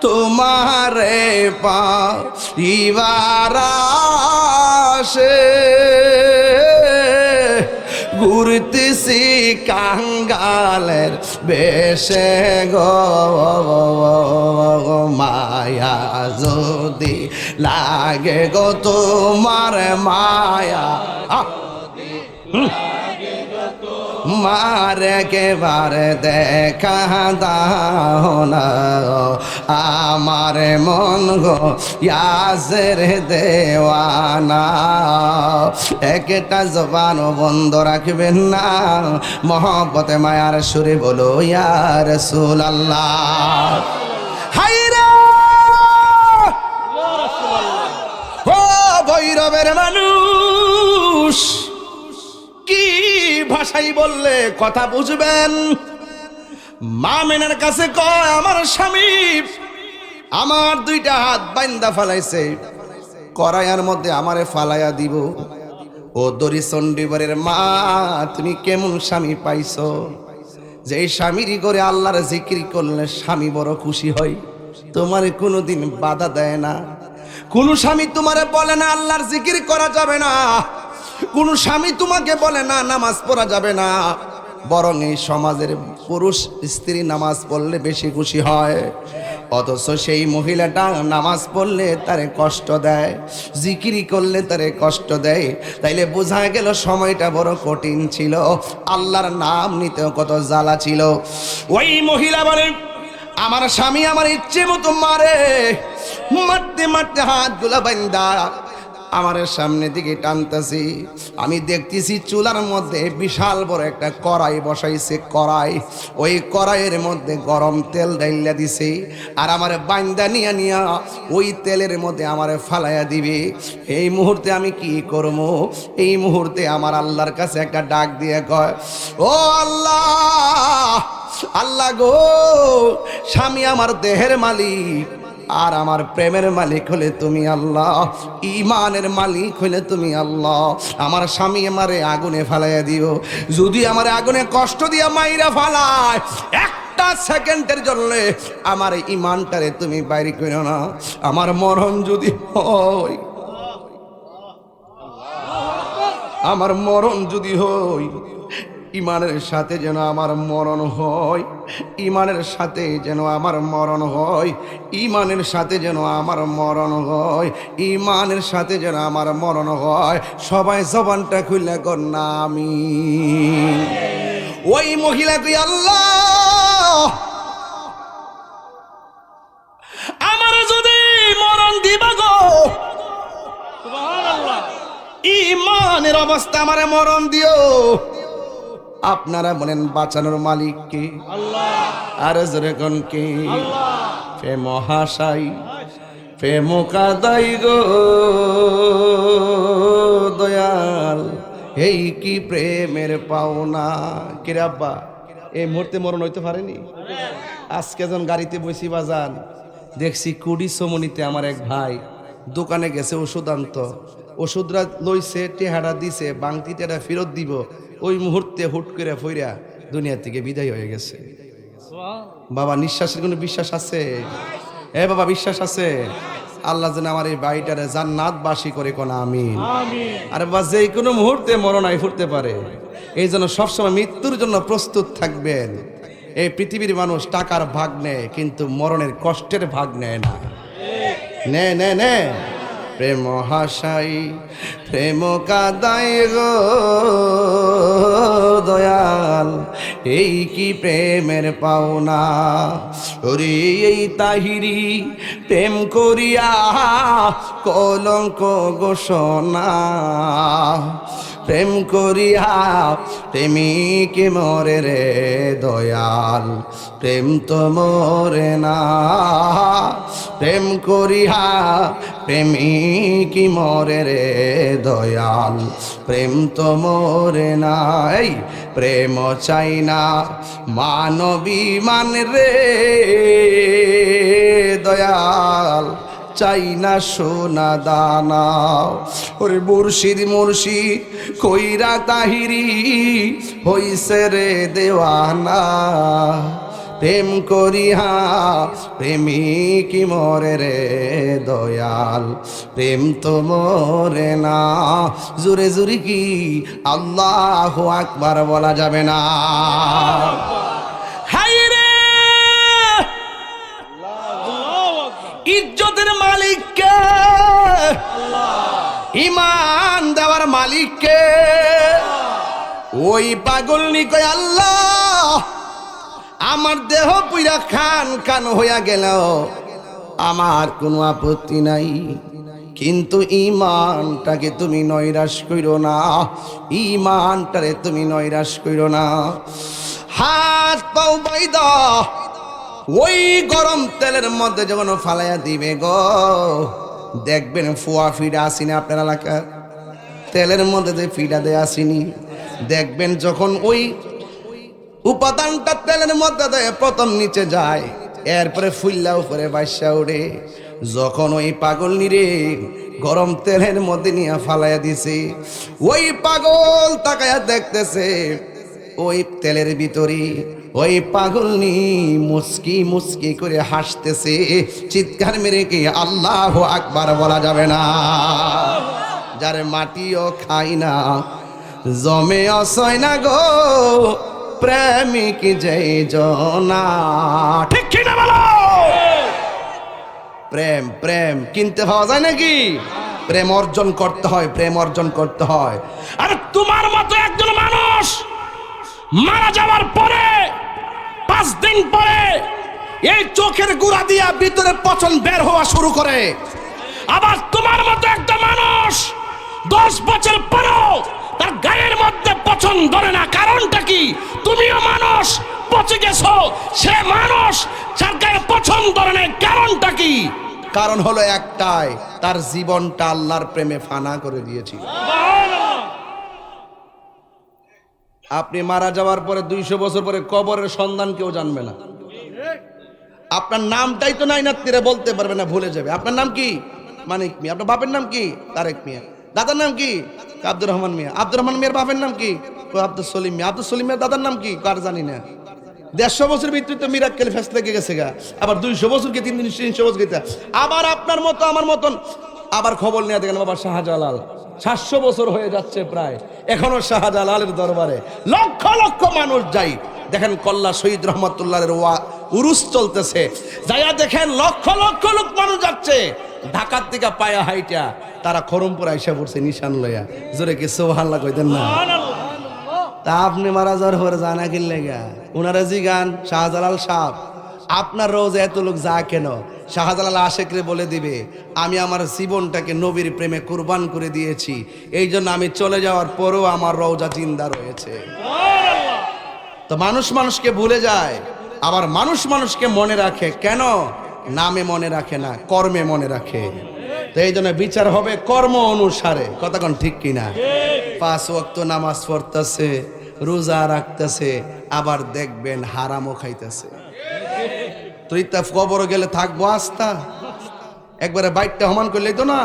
তোমারে পাইবার আসে ঘুরতেছি কাঙ্গালের বেশে গো মায়া যদি লাগে গো তোমার মায়া আহ! মারে কে বারে দেখা দাও না আমার মন গো ইয়াসের দেওয়ানা একটা জবান বন্ধ রাখবেন না মহব্বতে মায়ার সুরে বলো ইয়ার সুল আল্লাহ ভৈরবের মানুষ কি ভাষাই বললে কথা বুঝবেন। মা মেনের কাছে কয়, আমার স্বামী, আমার দুইটা হাত বাইন্দা ফালাইছে। করাইয়ার মধ্যে আমারে ফালাইয়া দিব। ও দরি চণ্ডীবরের মা, তুমি কেমন স্বামী পাইছো? যে এই করে আল্লাহর জিকির করলে স্বামী বড় খুশি হয়। তোমার কোনোদিন বাধা দেয় না। কোন স্বামী তোমারে বলে না, আল্লাহর জিকির করা যাবে না। কোন স্বামী তোমাকে বলে, না, নামাজ পড়া যাবে না। বরং এই সমাজের পুরুষ স্ত্রী নামাজ পড়লে বেশি খুশি হয়। অথচ সেই মহিলাটা নামাজ পড়লে তারে কষ্ট দেয়, জিকিরি করলে তারে কষ্ট দেয়। তাইলে বোঝা গেল সময়টা বড় কঠিন ছিল, আল্লাহর নাম নিতেও কত জ্বালা ছিল। ওই মহিলা বলে, আমার স্বামী আমার ইচ্ছে মতো মারে, মারতে মারতে হাতগুলা বান্দা আমার সামনে দিকে টানতেছি। আমি দেখতেছি চুলার মধ্যে বিশাল বড় একটা কড়াই বসাইছে, কড়াই। ওই কড়াইয়ের মধ্যে গরম তেল ডাইলা দিছে আর আমার বান্দা নিয়া নিয়া ওই তেলের মধ্যে আমারে ফালাইয়া দিবে। এই মুহূর্তে আমি কি করব? এই মুহূর্তে আমার আল্লাহর কাছে একটা ডাক দিয়ে কয়, ও আল্লাহ আল্লাহ গো, স্বামী আমার দেহের মালিক আর আমার প্রেমের মালিক হলে তুমি আল্লাহ ইমানের মালিক হলে তুমি আল্লাহ। আমার স্বামী আমারে আগুনে ফালাইয়া দিও। যদি আমার আগুনে কষ্ট দিয়া মাইরা ফালায়, একটা সেকেন্ডের জন্য আমার ইমানটারে তুমি বাইরে করো না। আমার মরণ যদি হয়, আমার মরণ যদি হয় ইমানের সাথে যেন আমার মরণ হয়, ইমানের সাথে যেন আমার মরণ হয়, ইমানের সাথে যেন আমার মরণ হয়, ইমানের সাথে যেন আমার মরণ হয়। সবাই জবানটা খুলে কর না আমি ওই মহিলা তুই আল্লাহ। আমার যদি মরণ দিবা গো ইমানের অবস্থা আমারে মরণ দিও। আপনারা বলেন বাঁচানোর মালিক কে? আর জোরে কোন কে ফে মহাশাই প্রেম কাদাই গো। দয়াল এই কি প্রেমের পাওনা? কিরে আব্বা এই মুহূর্তে মরণ হইতে পারেনি? আজকে যখন গাড়িতে বসি বাজান দেখছি কুড়ি সমনিতে আমার এক ভাই দোকানে গেছে ওষুধ আনতো ওষুধরা লইছে টেহারা দিছে বাংতি টেরা ফেরত দিব। ওই মুহূর্তে হুট করে ফইরা দুনিয়া থেকে বিদায় হয়ে গেছে। বাবা নিঃশ্বাসের কোনো বিশ্বাস আছে? এ বাবা বিশ্বাস আছে? আল্লাহ যেন আমার এই বাড়িটারে জান্নাত বাসী করে কোন আমি আরে বাবা যে কোনো মুহূর্তে মরণায় ফুটতে পারে এই জন্য সবসময় মৃত্যুর জন্য প্রস্তুত থাকবেন। এই পৃথিবীর মানুষ টাকার ভাগ নেয় কিন্তু মরণের কষ্টের ভাগ নেয় না। নে নে নে। প্রেম হাসাই, প্রেম কাদাই গো দয়াল। এই কি প্রেমের পাওনা? ওরে এই তাহিরি প্রেম করিয়া কলঙ্ক ঘোষণা। প্রেম করিয়া প্রেমিক মরে রে দয়াল। প্রেম তো মরে না। প্রেম করিয়া প্রেমিক মরে রে দয়াল। প্রেম তো মরে না। এই প্রেম চাই না। মানবী মান রে দয়াল। চাই না সোনা দানা। ওরে মুর্শিদ মুর্শিদ, কইরা তাহিরি, হইছে রে দেওয়ানা। প্রেম করিহা, প্রেমিক মরে রে দয়াল। প্রেম তো মরে না। জুরে জুরে কি? আল্লাহ আকবার বলা যাবে না। মালিককে। ইমান দেওয়ার মালিককে। ওই পাগল নিকয় আল্লাহ, আমার দেহ পুইরা খান খান হইয়া গেল। আমার কোনো আপত্তি নাই। কিন্তু ইমানটাকে তুমি নৈরাশ কইরো না। ইমানটারে তুমি নৈরাশ কইরো না। হাত পাও বাইদা ওই গরম তেলের মধ্যে যখন ফালাইয়া দিবে গো, দেখবেন ফুয়া ফিডা আসিনি আপনার এলাকার। তেলের মধ্যে যে ফিডা দেয় আসিনি, দেখবেন যখন ওই উপাদানটা তেলের মধ্যে দেয়, প্রথম নিচে যায়, এরপরে ফুল্লা উপরে বাসা উড়ে যখন ওই পাগল নিরে গরম তেলের মধ্যে নিয়ে ফালাইয়া দিছে, ওই পাগল তাকায়া দেখতেছে, ওই তেলের ভিতরে ওই পাগলনি মুস্কি মুস্কি করে হাসতেছে। চিৎকার মেরে কি আল্লাহ আকবার বলা যাবে না। যার মাটিও খাই না জমে অসয় না গো, প্রেমিক যে জনা। ঠিক কি না বলো? প্রেম প্রেম কিনতে পাওয়া যায় নাকি? প্রেম অর্জন করতে হয়, প্রেম অর্জন করতে হয়। আর তোমার মতো একজন মানুষ মারা যাওয়ার পরে পাঁচ দিন পরে এই চোখের গুড়া দিয়া ভিতরে পচন বের হওয়া শুরু করে। আবার তোমার মতো একটা মানুষ দশ বছর পরেও তার গায়ের মধ্যে পছন্দ ধরে না। কারণটা কি? তুমিও মানুষ পচে গেছো। সে মানুষ যার গায়ে পছন্দ ধরে না কারণটা কি? কারণ হলো একটাই তার জীবনটা আল্লাহর প্রেমে ফানা করে দিয়েছিল। আপনি মারা যাওয়ার পরে দুইশো বছর পরে কবরের সন্ধান কেউ জানবে না। আপনার নামটাই তো নাই নাত্মীরা বলতে পারবে না, ভুলে যাবে। আপনার নাম কি? মানিক মিয়া। আপনার বাপের নাম কি? তারেক মিয়া। দাদার নাম কি? আব্দুর রহমান মিয়া। আব্দুর রহমান মিয়ার বাপের নাম কি? আব্দুল সলিম মিয়া। আব্দুল সলিম মিয়ার দাদার নাম কি? কার জানি না। দেড়শো বছর ভিত্তিতে মিরাক্কেল ফেস লেগে গেছে গা। আবার দুইশো বছরকে তিন দিন তিনশো বছর গেছে আবার আপনার মতো, আমার মতন। আবার খবর নিয়ে দেখেন বাবা শাহজালাল। সাতশো বছর হয়ে যাচ্ছে প্রায়। এখনও শাহজালালের দরবারে লক্ষ লক্ষ মানুষ যাই দেখেন কল্লা শহীদ রহমতুল্লাহের ওয়া উরুস চলতেছে। যাইয়া দেখেন লক্ষ লক্ষ লোক মানুষ যাচ্ছে। ঢাকার থেকে পায়া হাইটা, তারা খরমপুর আইসা পড়ছে নিশান লইয়া। জোরে কি সোহাল্লা কইতেন না? তা আপনি মারা যাওয়ার পরে জানা কিনলে গা ওনারা জি গান শাহজালাল সাহ আপনার রোজ এত লোক যা কেন? শাহজালাল আশেকরে বলে দিবে, আমি আমার জীবনটাকে নবীর প্রেমে কুরবান করে দিয়েছি। এই জন্য আমি চলে যাওয়ার পরেও আমার রওজা জিন্দা রয়েছে। তো মানুষ মানুষকে ভুলে যায়, আবার মানুষ মানুষকে মনে রাখে, কেন? নামে মনে রাখে না, কর্মে মনে রাখে। তো এই জন্য বিচার হবে কর্ম অনুসারে। কতক্ষণ ঠিক কিনা? পাঁচ ওয়াক্ত নামাজ পড়তেছে, রোজা রাখতেছে, আবার দেখবেন হারামও খাইতেছে। তো ইত্তা কবর গেলে থাকব আস্তা। একবারে বাইকটা সমান করলেই তো না।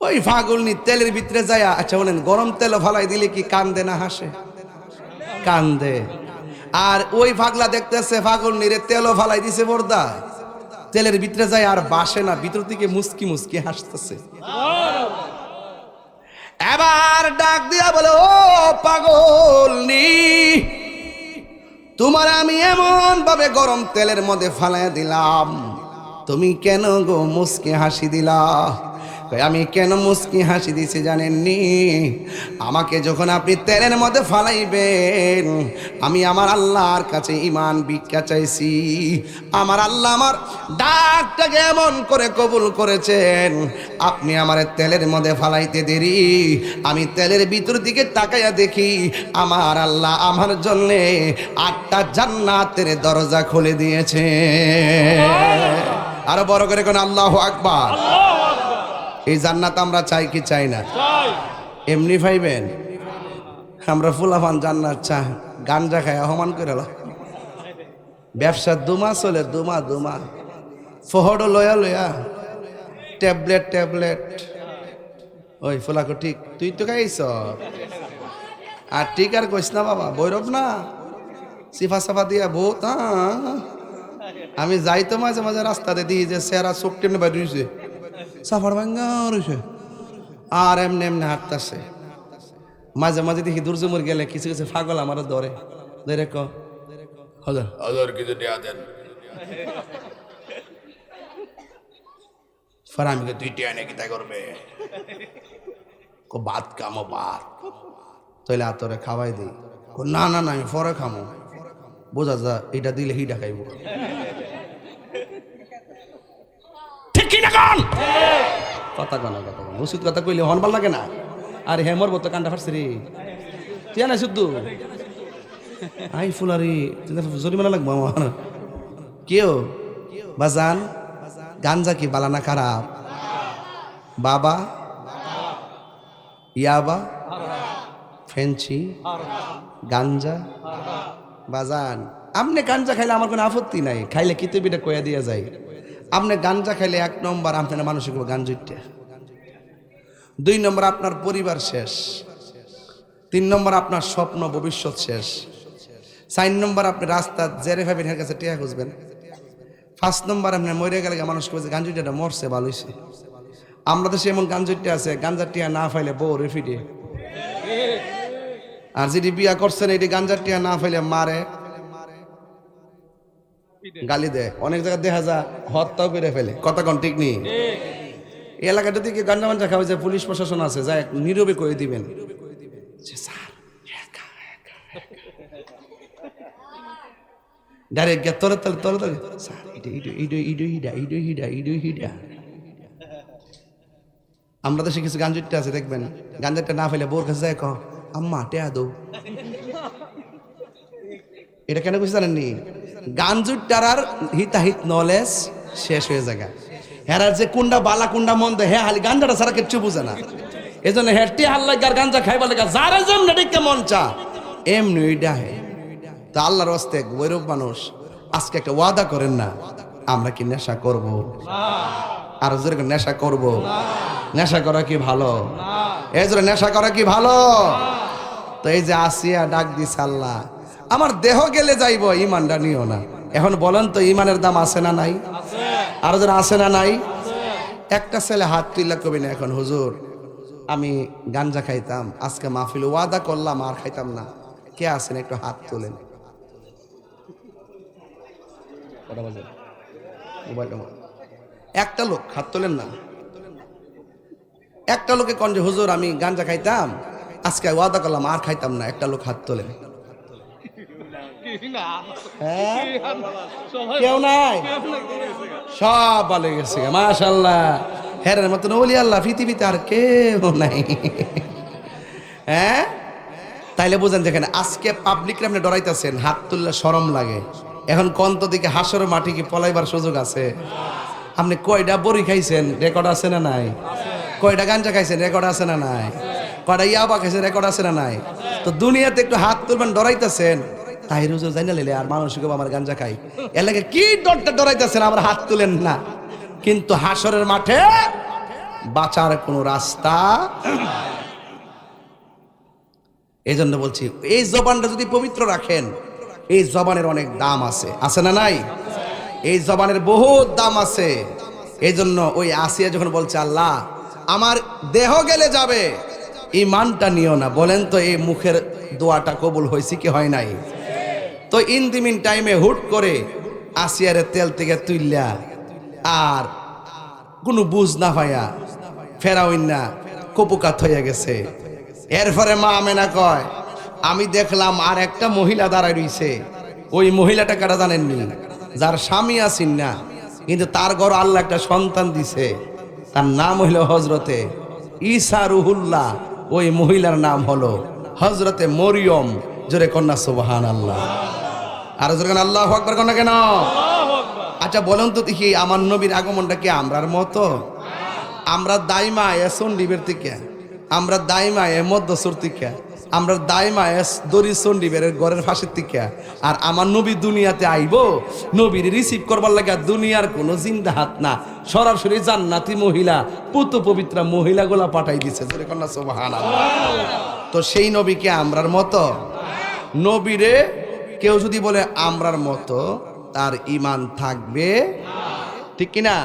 ওই ফাগুলনি তেলের ভিতরে যায় আচ্ছা বলেন, গরম তেল ফালাই দিলে কি কান্দে না হাসে? কান্দে। আর ওই ফাগলা দেখতেছে ফাগুল নিরে তেলও ফালাই দিছে বর্দা। তেলের ভিতরে যায় আর বাসে না, ভিতর থেকে মুস্কি মুস্কি হাসতেছে। এবার ডাক দিয়া বলে, ও পাগলনি, তোমার আমি এমন ভাবে গরম তেলের মধ্যে ফালাই দিলাম। তুমি কেন গো মুসকে হাসি দিলা? আমি কেন মুস্কি হাসি দিছি জানেননি? আমাকে যখন আপনি তেলের মধ্যে ফালাইবেন, আমি আমার আল্লাহর কাছে ইমান ভিক্ষা চাইছি। আমার আল্লাহ আমার ডাকটাকে এমন করে কবুল করেছেন, আপনি আমার তেলের মধ্যে ফালাইতে দেরি। আমি তেলের ভিতর দিকে তাকাইয়া দেখি, আমার আল্লাহ আমার জন্যে আটটা জান্নাতের দরজা খুলে দিয়েছে। আরও বড় করে কোন আল্লাহ আকবার। এই জান্নাত আমরা চাই কি চাই না? এমনি পাইবেন আমরা ফুলাফান জান্নাত চা গাঞ্জা খাই অহমান করে। ব্যবসা দুমা চলে, দুমা দুমা। ফহড় লয়া লয়া। Tablet tablet. ওই ফুলাকো, ঠিক। তুই তো খাইছ আর ঠিক আর কইস না বাবা বৈরব না। সিফা সাফা দিয়া বহুত হ্যাঁ। আমি যাই তো মাঝে মাঝে রাস্তাতে দিই যে সেরা চোখ টেমনে বাইরে সাফার ভাঙ্গা রয়েছে আর এমনি এমনি হাঁটতেছে। মাঝে মাঝে দেখি দুর্জমুর গেলে কিছু কিছু ফাগল আমার ধরে। ধরে ক। হাজার। হাজার কিছু দেয়া দেন। ফারামিকে দুই টিয়া নাকি তাই করবে? কো ভাত কামো ভাত তাইলে আতরে খাওয়াই দিই। কো না না না আমি পরে খামো। বোঝা যা এটা দিলে হিটা খাইব। ঠিক কি না কথা কনা কথা কনা ওষুধ কথা কইলে হন ভালো লাগে না। আর হে মোর বতো কান্ডা ফাটছে রে। তুই না শুদ্ধ আই ফুলারি জরিমানা লাগবো আমার। কেউ বাজান, গাঞ্জা কি বালানা খারাপ? বাবা, ইয়াবা ফেন্সি গাঞ্জা? বাজান, আপনি গাঞ্জা খাইলে আমার কোনো আপত্তি নাই। খাইলে কিতে বিটা কয়া দিয়া যায়। আপনি গাঞ্জা খাইলে এক নম্বর আপনার মানসিক গাঞ্জুইটা দুই নম্বর আপনার পরিবার শেষ। তিন নম্বর আপনার স্বপ্ন, ভবিষ্যৎ শেষ। চার নম্বর আপনি রাস্তা জেরে ভাবেন এর কাছে টিয়া খুঁজবেন। ফার্স্ট নম্বর আপনি মরে গেলে মানুষ কবে গাঞ্জুইটা মরছে, ভালো হয়েছে আমরা দেশে এমন গাঞ্জুইটা আছে গাঞ্জার টিয়া না ফাইলে বউ রেফিডে আর যেটি বিয়া করছেন, এটি গাঞ্জার টিয়া না ফাইলে মারে। গালি দেয় অনেক জায়গায় দেখা যা হত্যাও করে ফেলে। কথা কোন ঠিক নেই? এই এলাকাটা থেকে গাঞ্জা মাঞ্জা খাওয়া যায় পুলিশ প্রশাসন আছে যা নীরবে করে দিবেন। ডাইরেক্ট গিয়ে তরে তলে তরে তলে আমরা দেশে কিছু গাঞ্জুরটা আছে দেখবেন। গাঞ্জারটা না ফেলে বোর কাছে যায় ক আম্মা টেয়া দৌ এটা কেন বুঝতে জানেননি? গাঞ্জুরটার আর হিতাহিত নলেজ শেষ হয়ে যায় হেরার যে কুন্ডা বালা কুন্ডা মন্দ, হে হালি গাঞ্জাটা ছাড়া কিচ্ছু বুঝে না। এই জন্য হেরটি হাল্লাই গার গাঞ্জা খাইবা লেগা যারা যেমন ডেকে মন চা এমনি ওইটা হে। তা আল্লাহর হস্তে গৌরব মানুষ, আজকে একটা ওয়াদা করেন না, আমরা কি নেশা করব? আর জোরে করে নেশা করব। নেশা করা কি ভালো? এই জোরে নেশা করা কি ভালো? তো এই যে আসিয়া ডাক দিছে আল্লাহ আমার দেহ গেলে যাইব, ইমানটা নিও না। এখন বলেন তো, ইমানের দাম আছে না নাই? আর যারা আছে না নাই? একটা ছেলে হাত তুইলা কবি না এখন, হুজুর। আমি গাঞ্জা খাইতাম, আজকে মাহফিল ওয়াদা করলাম, আর খাইতাম না। কে আছেন? একটু হাত তোলেন? একটা লোক, হাত তোলেন না। একটা লোকে কন যে হুজুর, আমি গাঞ্জা খাইতাম, আজকে ওয়াদা করলাম, আর খাইতাম না। একটা লোক হাত তোলেন? কেউ নাই? সব ভালো গেছে মাশাল্লাহ হেরের মতন ওলি আল্লাহ পৃথিবীতে আর কেউ নাই। হ্যাঁ? তাইলে বুঝেন যেখানে আজকে আপনি ডরাইতেছেন হাত তুললে সরম লাগে। এখন কন্ত দিকে হাসর মাটি কি পলাইবার সুযোগ আছে? আপনি কয়টা বড়ি খাইছেন রেকর্ড আছে না নাই? কয়টা গাঞ্জা খাইছেন রেকর্ড আছে না নাই? কয়টা ইয়াবা খাইছেন রেকর্ড আছে না নাই? তো দুনিয়াতে একটু হাত তুলবেন ডরাইতেছেন। তাই রুজু জানি লেলে আর মানুষ আমার গাঞ্জা খাই এর লাগে কি ডরটা ডরাইতেছেন? আমার হাত তুলেন না। কিন্তু হাসরের মাঠে বাঁচার কোনো রাস্তা এই জন্য বলছি, এই জবানটা যদি পবিত্র রাখেন, এই জবানের অনেক দাম আছে। আছে না নাই? এই জবানের বহুত দাম আছে। এই জন্য ওই আসিয়া যখন বলছে, আল্লাহ, আমার দেহ গেলে যাবে। ইমানটা নিও না। বলেন তো, এই মুখের দোয়াটা কবুল হয়েছে কি হয় নাই? তো ইন ইনদিমিন টাইমে হুট করে আসিয়ারে তেল থেকে তুইলা আর কোনো বুঝ না পাইয়া ফেরাউইন না, কপুকাত হইয়া গেছে। এরপরে মা আমেনা কয়, আমি দেখলাম আর একটা মহিলা দাঁড়ায় রইছে। ওই মহিলাটা কারা জানেননি? যার স্বামী আছেন না। কিন্তু তার ঘর আল্লাহ একটা সন্তান দিছে। তার নাম হইল হজরতে ঈসা রুহুল্লাহ। ওই মহিলার নাম হলো হজরতে মরিয়ম। জোরে কন্যা সুবাহান আল্লাহ আর জোরে আল্লাহ আকবর কন্যা কেন? আচ্ছা বলুন তো দেখি আমার নবীর আগমনটা কি আমরার মতো? আমরা দাইমা এ সন্ডিবের থেকে আমরা দাইমা এ মধ্যসুর থেকে আমরা দায়মায়াস দরি চন্ডিবের ঘরের ফাঁসের থেকে আর আমার নবী দুনিয়াতে আইব নবীর রিসিভ করবার লাগে দুনিয়ার কোনো জিন্দা হাত না। সরাসরি জান্নাতি মহিলা পুত পবিত্রা মহিলাগুলা পাঠাই দিছে। তো সেই নবীকে আমরার মতো? নবীরে কেউ যদি বলে আমরার মতো, তার ইমান থাকবে। ঠিক কিনা?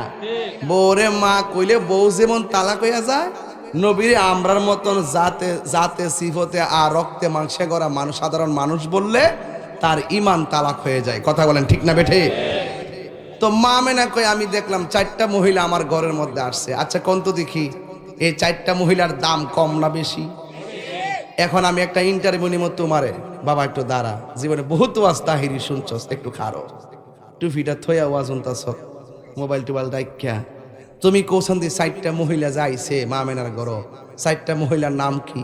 বউরে মা কইলে বউ যেমন তালাক হইয়া যায়, নবীরে আমরার মতন জাতে জাতে, সিফতে আর রক্তে মাংসে গড়া মানুষ, সাধারণ মানুষ বললে তার ইমান তালাক হয়ে যায়। কথা বলেন ঠিক না বেঠে? তো মা মেনা কই আমি দেখলাম চারটা মহিলা আমার ঘরের মধ্যে আসছে। আচ্ছা কোন তো দেখি? এই চারটা মহিলার দাম কম না বেশি? এখন আমি একটা ইন্টারভিউ নিব তোমারে। বাবা, একটু দাঁড়া। জীবনে বহুত ওয়াজ তাহিরি শুনছস, একটু খারো টুফিটা থইয়া ওয়াজ উনতাছ মোবাইল টুবাইল রাখিয়া তুমি কৌশান দিয়ে চারটা মহিলা যাইছে মা মেনার ঘর। চারটা মহিলার নাম কি?